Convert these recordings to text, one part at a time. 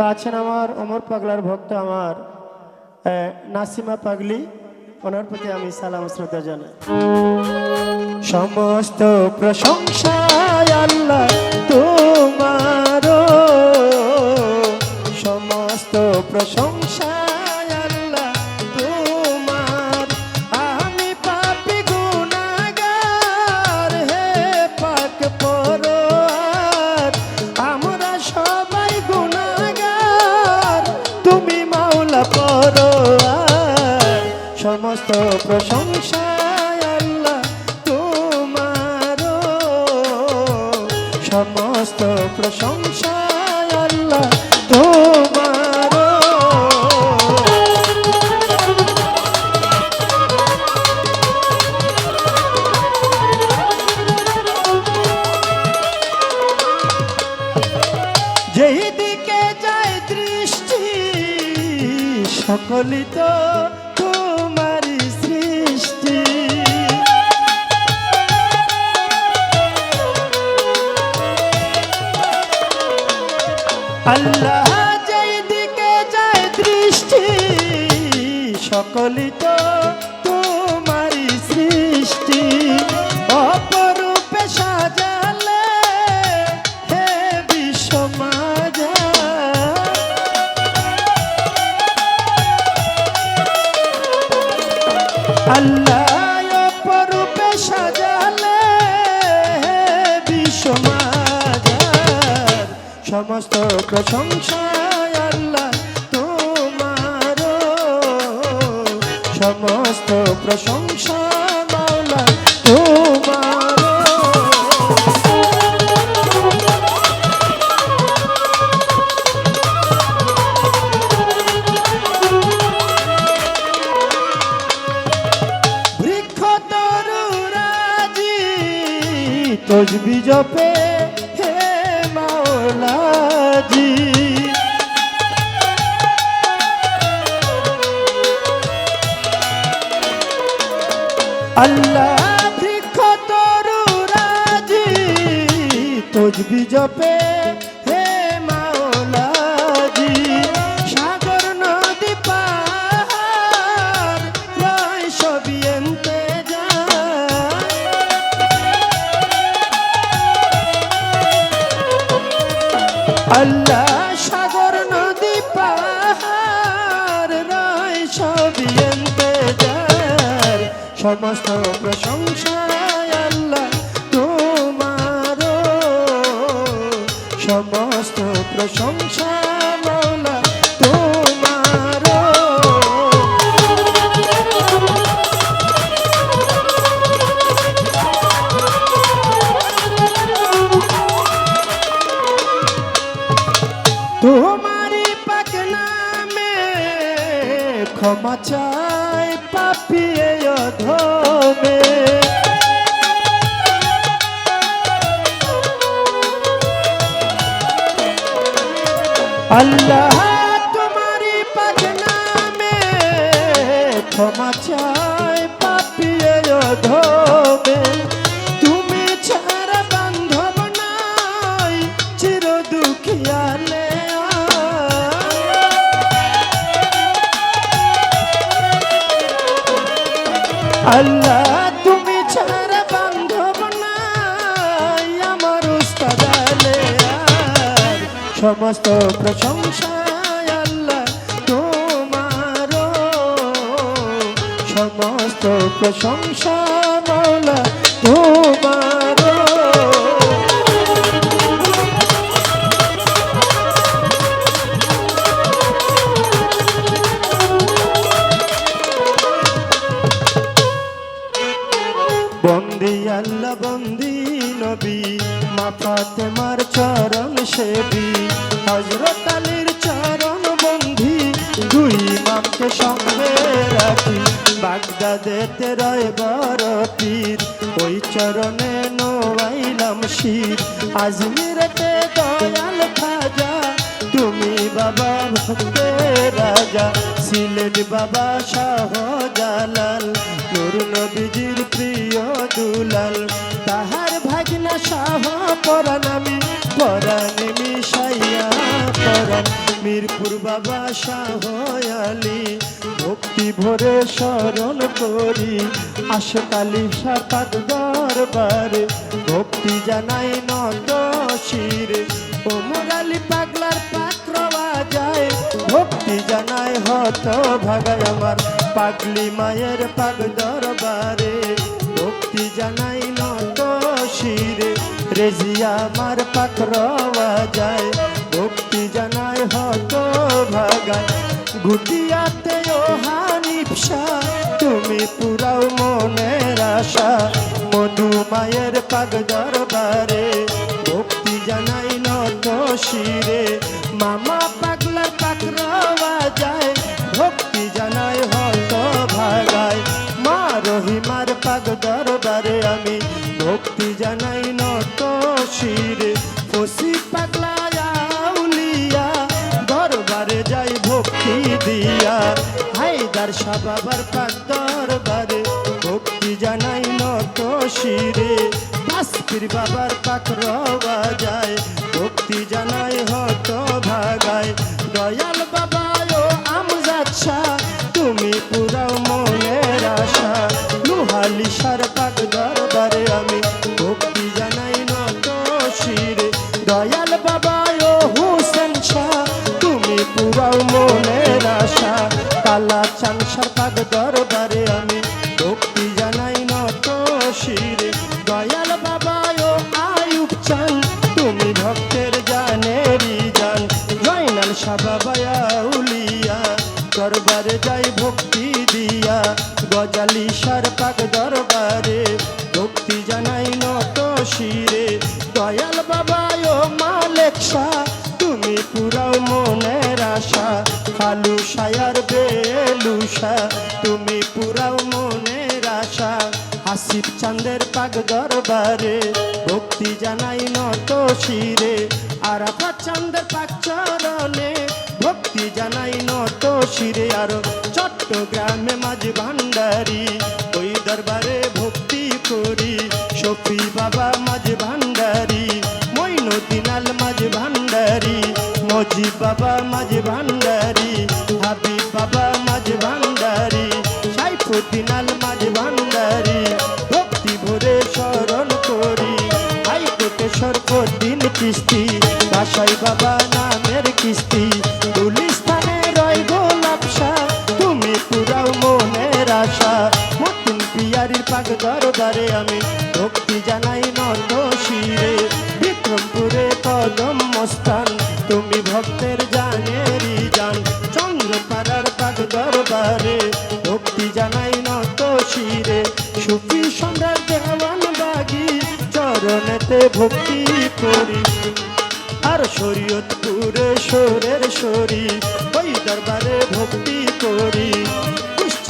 তো আছেন আমার অমর পাগলার ভক্ত আমার নাসিমা পাগলি। ওনার প্রতি আমি সালাম শ্রদ্ধা জানাই। সমস্ত প্রশংসা আল্লাহ সমস্ত প্রশংসা আল্লাহ তোমার যেই দিকে যায় দৃষ্টি সকলই আল্লাহ যেই দিকে যায় দৃষ্টি সকলই তো সমস্ত প্রশংসা আল্লাহ তোমার সমস্ত প্রশংসা মাওলা তোমার বৃক্ষ তসবি জপে। আল্লাহ বৃক্ষ তরুরাজি তসবি জপে সমস্ত প্রশংসা আল্লাহ তোমারি পাক নামে ক্ষমা চাই পাপিয়ে অধমে। তুমি ছাড়া বান্ধব নাই, চির দুঃখিয়ালে আল্লাহ সমস্ত প্রশংসা আল্লাহ তোমার সমস্ত প্রশংসা মালা তোমার বন্দি নবী, মা ফাতেমার চরণ সেবী। হজরত আলীর চরণ বন্ধি দুই মামকে সঙ্গে রাখি। বাগদাদেতে রয় বড় পীর ওই চরণে নোয়াইলাম শির। আজমিরেতে দয়াল খাজা, তুমি বাবা ভক্তের রাজা। সিলেট বাবা শাহ জালাল, নুর নবীজির মিরপুর বাবা শাহ আলী ভক্তি ভরে স্মরণ করি। আশকালি সাপাত দরবারে। ভক্তি জানাই নত শিরে। ওমর আলী পাগলার পাত্রবা যায় ভক্তি জানাই হত ভাগায় আমার পাগলি মায়ের পাগ দরবারে। ভক্তি জানাই নত শিরে। রেজিয়া আমার পাকরওয়া যায় জানাই হত ভাগায় গুটিয়াতে ও তুমি পুরাও মনের আশা। মধু মায়ের পাগ দরবারে, ভক্তি জানাই নত শিরে। মামা পাগলার পাকরওয়া যায়, ভক্তি জানাই হত ভাগায় মা রহিমার পাগ দরবারে আমি ভক্তি জানাই নত শিরে। নত রে। বাসপির বাবার পাক রওয়া জয়নাল সাবাবায়া উলিয়া, দরবারে যাই ভক্তি দিয়া। গজালি সার পাক দরবারে, ভক্তি জানাই নত শিরে। দয়াল বাবা ও মালেক তুমি পুরাও মনের আশা। কালু সায়ার বেলুষা তুমি পুরাও মনের আশা। হাসিব চাঁদের পাগ দরবারে, ভক্তি জানাই নত শিরে। আরাফাত চাঁদের পাক শিরে আরও চট্টগ্রামে মাঝ ভান্ডারি, ওই দরবারে ভক্তি করি। শফি বাবা মাঝ ভান্ডারি, মইনুদ্দিনাল মাঝ ভান্ডারি মজিব বাবা মাঝ ভান্ডারি, হাবিব বাবা মাঝ ভান্ডারি, সাইফুদ্দিনাল মাঝ ভান্ডারি। ভক্তি ভরে স্মরণ করি হাই কোটেশ্বর দিন কিস্তি, বাসাই বাবা নামের কিস্তি গুলিস্তানে দরবারে আমি ভক্তি জানাই নত শিরে। বিক্রমপুরে কদম মস্তান, তুমি ভক্তের জানেরি জান। চন্দ্রপাড়ার পাক দরবারে ভক্তি জানাই নত শিরে। সুফি সম্রাট দেওয়ান বাগি, চরণেতে ভক্তি করি। আর শরীয়তপুরে সোরের সরি ওই দরবারে ভক্তি করি।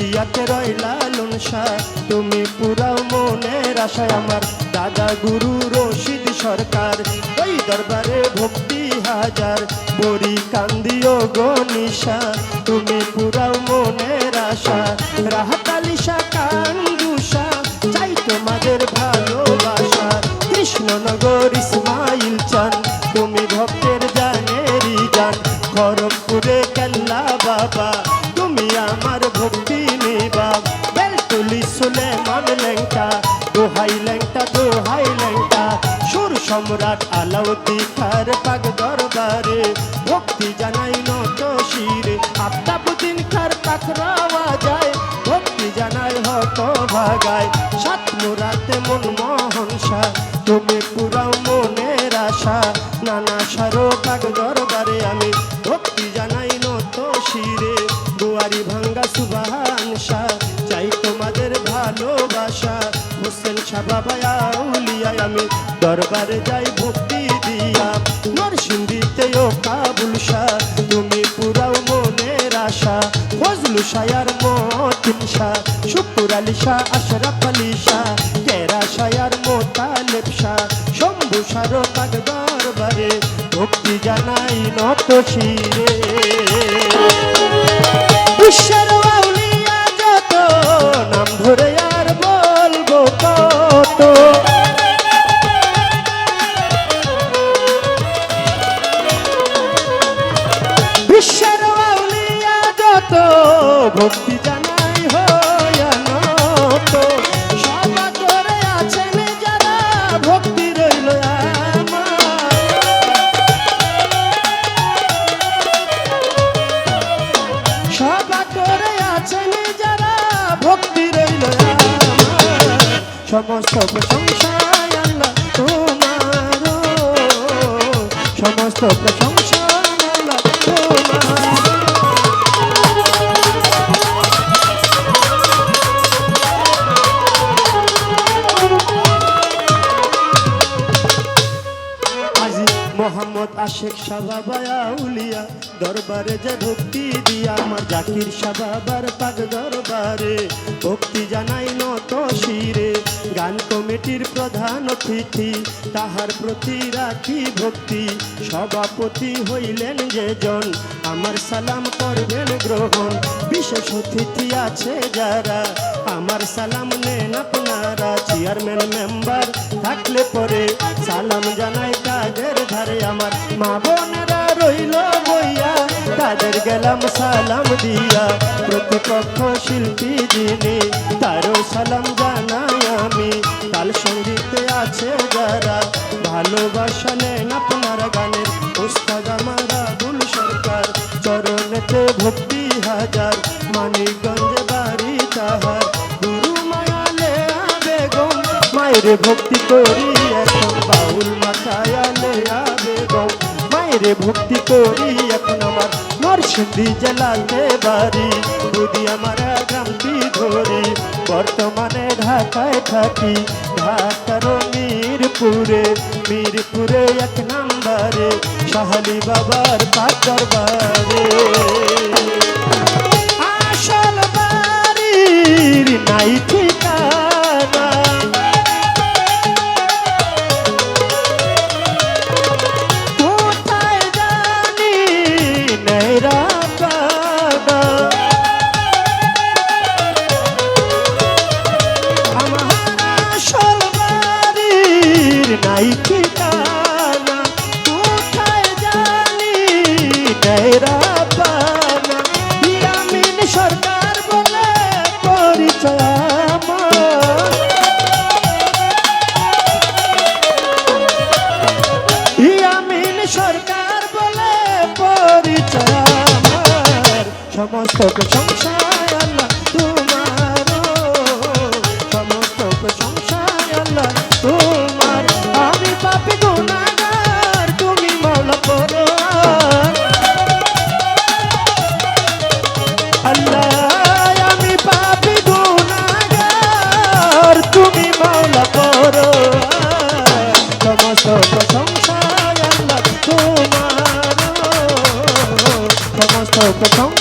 কুষ্টিয়াতে রইলা লুনসা। তুমি পুরাও মনের আশায় আমার দাদা গুরু রশিদ সরকার। ওই দরবারে ভক্তি হাজার, বড়ি কান্দিও গনিশা তুমি পুরাও মনের আশা। রাহাতালিশা কান্দুষা খার পাখরাওয়া যায়, ভক্তি জানাই গায় সাত মুরাতে মন মোহনসা তুমি পুরাও মনের আশা। নানা সারো দরবারে আমি ভক্তি জানাই নত শিরে। দুয়ারি ভাঙ্গা সুবাহান শাহ, চাই তোমাদের ভালোবাসা। হোসেন শাহ বাবা আউলিয়া আমি দরবারে যাই ভক্তি দিয়া। নরসিংদীতে ও শায়ার মতিন শাহ, শুকুর আলী শাহ আশরাফ আলী শাহ, কেরা শায়ার মোতালেব শাহ, শম্ভু শাহ পাক দরবারে ভক্তি জানাই নত শিরে। বিশ্বের ভক্তি জানাই হয়ানত আছেন যারা, ভক্তি রইল সবা করে আছেন যারা, ভক্তি রইল সমস্ত প্রশংসায় তোমার সমস্ত প্রশংসা আশেক সাবাবায়া উলিয়া, দরবারে যে ভক্তি দিয়া, আমার জাকির সাবাবার পাগ দরবারে। ভক্তি জানাই নত শিরে, গান কমিটির প্রধান অতিথি, তাহার প্রতি রাখি ভক্তি। সভাপতি হইলেন যে জন আমার সালাম করবেন গ্রহণ। বিশেষ অতিথি আছে যারা, আমার সালাম নেন আপনারা। চেয়ারম্যান মেম্বার থাকলে পরে সালাম জানাই কাজের ধারে আমার মা বোনেরা রইল বইয়া তাদের গেলাম সালাম দিয়া। প্রতিপক্ষ শিল্পী যিনি, তারও সালাম জানাই আমি। তাল সঙ্গীতে আছে যারা, ভালোবাসা নেন আপনার গানের। উস্তাদ আমার আবুল সরকার, চরণেতে ভক্তি হাজার। মানিকগঞ্জে বাড়ি তাহার। গুরু মায়ালে বেগম, মায়ের ভক্তি করি আলে বেগম মায়ের ভক্তি করি এখন আমার নরসিংদী জেলাতে বাড়ি। যদি আমার গ্রামটি ধরি, বর্তমানে ঢাকায় থাকি। ঢাকার মিরপুরে মিরপুরে এক নাম্বারে, শাহালি বাবার পাক দরবারে। আসল বাড়ির নাই সমস্ত প্রশংসায় আল্লাহ তোমার সমস্ত প্রশংসায় আল্লাহ তোমার আমি পাপি গুণাগার তুমি মাওলা করো আল্লাহ আমি পাপি গুণাগার তুমি মাওলা করো সমস্ত প্রশংসায় তোমার সমস্ত প্রশংসা